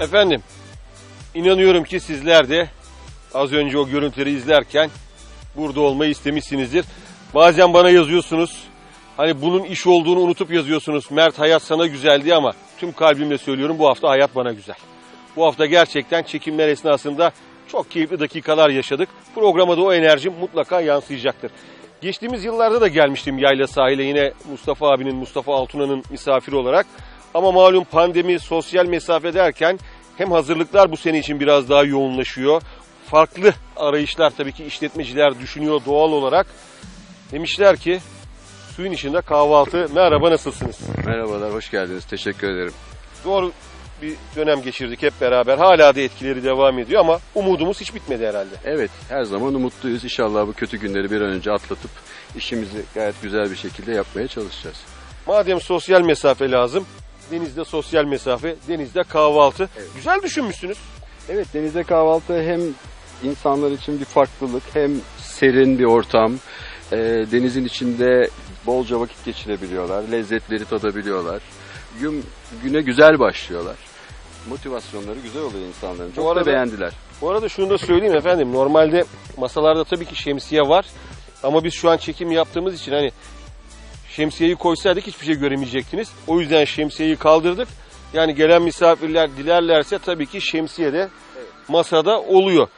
Efendim, inanıyorum ki sizler de az önce o görüntüleri izlerken burada olmayı istemişsinizdir. Bazen bana yazıyorsunuz. Hani bunun iş olduğunu unutup yazıyorsunuz. Mert hayat sana güzeldi ama tüm kalbimle söylüyorum bu hafta hayat bana güzel. Bu hafta gerçekten çekimler esnasında çok keyifli dakikalar yaşadık. Programa da o enerjim mutlaka yansıyacaktır. Geçtiğimiz yıllarda da gelmiştim Yayla sahile yine Mustafa abinin, Mustafa Altuna'nın misafiri olarak. Ama malum pandemi, sosyal mesafe derken hem hazırlıklar bu sene için biraz daha yoğunlaşıyor. Farklı arayışlar tabii ki işletmeciler düşünüyor doğal olarak. Demişler ki suyun içinde kahvaltı. Merhaba nasılsınız? Merhabalar, hoş geldiniz. Teşekkür ederim. Doğru bir dönem geçirdik hep beraber. Hala da etkileri devam ediyor ama umudumuz hiç bitmedi herhalde. Evet, her zaman umutluyuz. İnşallah bu kötü günleri bir an önce atlatıp işimizi gayet güzel bir şekilde yapmaya çalışacağız. Madem sosyal mesafe lazım, denizde sosyal mesafe, denizde kahvaltı. Evet. Güzel düşünmüşsünüz. Evet, denizde kahvaltı hem insanlar için bir farklılık, hem serin bir ortam. Ee, denizin içinde bolca vakit geçirebiliyorlar, lezzetleri tadabiliyorlar. Gün, güne güzel başlıyorlar. Motivasyonları güzel oluyor insanların. Çok arada- da beğendiler. Bu arada şunu da söyleyeyim efendim. Normalde masalarda tabii ki şemsiye var. Ama biz şu an çekim yaptığımız için hani şemsiyeyi koysaydık hiçbir şey göremeyecektiniz. O yüzden şemsiyeyi kaldırdık. Yani gelen misafirler dilerlerse tabii ki şemsiye de masada oluyor.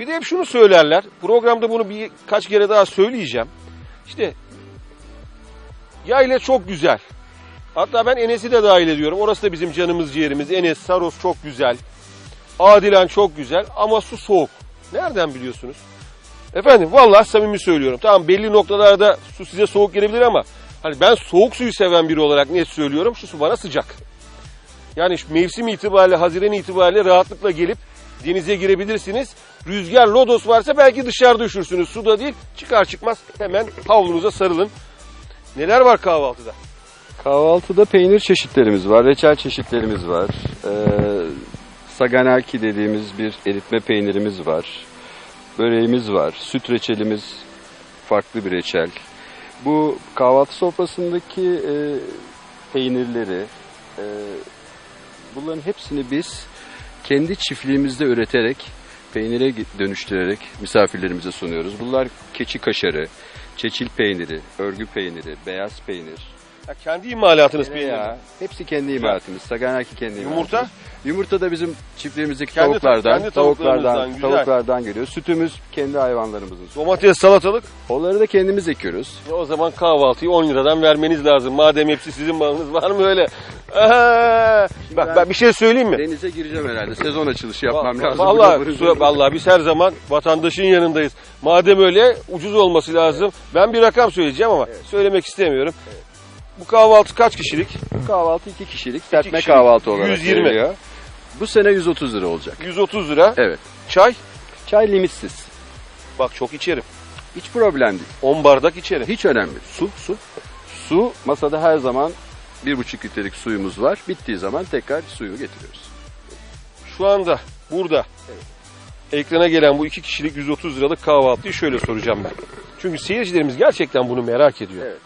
Bir de hep şunu söylerler. Programda bunu birkaç kere daha söyleyeceğim. İşte yayla çok güzel. Hatta ben Enes'i de dahil ediyorum. Orası da bizim canımız ciğerimiz. Enes, Saros çok güzel. Adilen çok güzel ama su soğuk. Nereden biliyorsunuz? Efendim vallahi samimi söylüyorum. Tamam belli noktalarda su size soğuk gelebilir ama hani ben soğuk suyu seven biri olarak net söylüyorum. Şu su bana sıcak. Yani mevsim itibariyle, Haziran itibariyle rahatlıkla gelip denize girebilirsiniz. Rüzgar, lodos varsa belki dışarıda üşürsünüz. Suda değil. Çıkar çıkmaz hemen havlunuza sarılın. Neler var kahvaltıda? Kahvaltıda peynir çeşitlerimiz var, reçel çeşitlerimiz var. Ee, saganaki dediğimiz bir eritme peynirimiz var. Böreğimiz var, süt reçelimiz farklı bir reçel. Bu kahvaltı sofrasındaki e, peynirleri, e, bunların hepsini biz kendi çiftliğimizde üreterek, peynire dönüştürerek misafirlerimize sunuyoruz. Bunlar keçi kaşarı, çeçil peyniri, örgü peyniri, beyaz peynir, Ya kendi imalatınız peynir. Tereyağı. Hepsi kendi imalatımız. Saganaki kendi Yumurta? imalatımız. Yumurta da bizim çiftliğimizdeki Kendi- tavuklardan, kendi tavuklardan, güzel. tavuklardan geliyor. Sütümüz kendi hayvanlarımızın. Domates, salatalık. Onları da kendimiz ekiyoruz. Ya o zaman kahvaltıyı 10 liradan vermeniz lazım. Madem hepsi sizin malınız var mı öyle? Aha! Bak ben- bir şey söyleyeyim mi? Denize gireceğim herhalde. Sezon açılışı yapmam lazım. Vallahi, su- vallahi biz her zaman vatandaşın yanındayız. Madem öyle ucuz olması lazım. Ben bir rakam söyleyeceğim ama söylemek istemiyorum. Bu kahvaltı kaç kişilik? Bu kahvaltı iki kişilik. Kişilik. kahvaltı olarak 120. veriliyor. Bu sene 130 lira olacak. 130 lira. Evet. Çay? Çay limitsiz. Bak çok içerim. Hiç problem değil. 10 bardak içerim. Hiç önemli. Su, su. Su masada her zaman bir buçuk litrelik suyumuz var. Bittiği zaman tekrar suyu getiriyoruz. Şu anda burada ekrana gelen bu iki kişilik 130 liralık kahvaltıyı şöyle soracağım ben. Çünkü seyircilerimiz gerçekten bunu merak ediyor. Evet.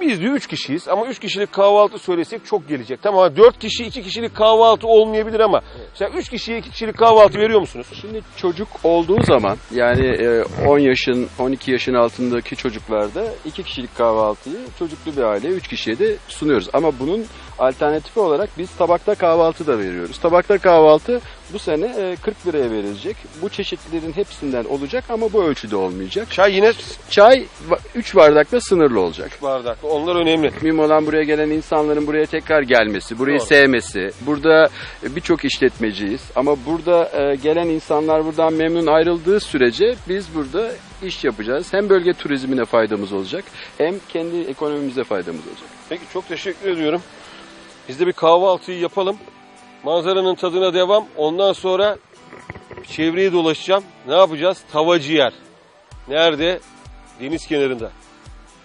Biz diyor 3 kişiyiz ama 3 kişilik kahvaltı söylesek çok gelecek. Tamam 4 kişi 2 kişilik kahvaltı olmayabilir ama mesela 3 kişiye 2 kişilik kahvaltı veriyor musunuz? Şimdi çocuk olduğu zaman yani e, 10 yaşın 12 yaşın altındaki çocuklarda iki kişilik kahvaltıyı çocuklu bir aileye 3 kişiye de sunuyoruz. Ama bunun alternatifi olarak biz tabakta kahvaltı da veriyoruz. Tabakta kahvaltı bu sene e, 40 liraya verilecek. Bu çeşitlerin hepsinden olacak ama bu ölçüde olmayacak. Çay yine Çay 3 bardakla sınırlı olacak. bardak. Onlar önemli. Mühim olan buraya gelen insanların buraya tekrar gelmesi, burayı Doğru. sevmesi. Burada birçok işletmeciyiz ama burada e, gelen insanlar buradan memnun ayrıldığı sürece biz burada iş yapacağız. Hem bölge turizmine faydamız olacak hem kendi ekonomimize faydamız olacak. Peki çok teşekkür ediyorum. Biz de bir kahvaltıyı yapalım. Manzaranın tadına devam. Ondan sonra çevreyi dolaşacağım. Ne yapacağız? Tava ciğer. Nerede? Deniz kenarında.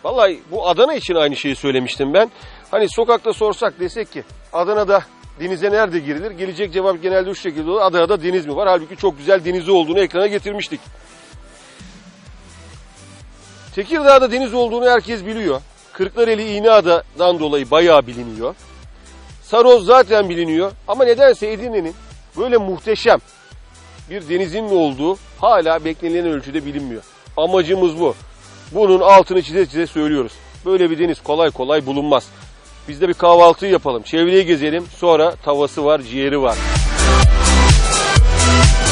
Vallahi bu Adana için aynı şeyi söylemiştim ben. Hani sokakta sorsak desek ki Adana'da denize nerede girilir? Gelecek cevap genelde şu şekilde olur. Adana'da deniz mi var? Halbuki çok güzel denizi olduğunu ekrana getirmiştik. Tekirdağ'da deniz olduğunu herkes biliyor. Kırklareli İğneada'dan dolayı bayağı biliniyor. Saroz zaten biliniyor ama nedense Edirne'nin Böyle muhteşem bir denizin olduğu hala beklenilen ölçüde bilinmiyor. Amacımız bu. Bunun altını çize çize söylüyoruz. Böyle bir deniz kolay kolay bulunmaz. Biz de bir kahvaltı yapalım, çevreyi gezelim. Sonra tavası var, ciğeri var.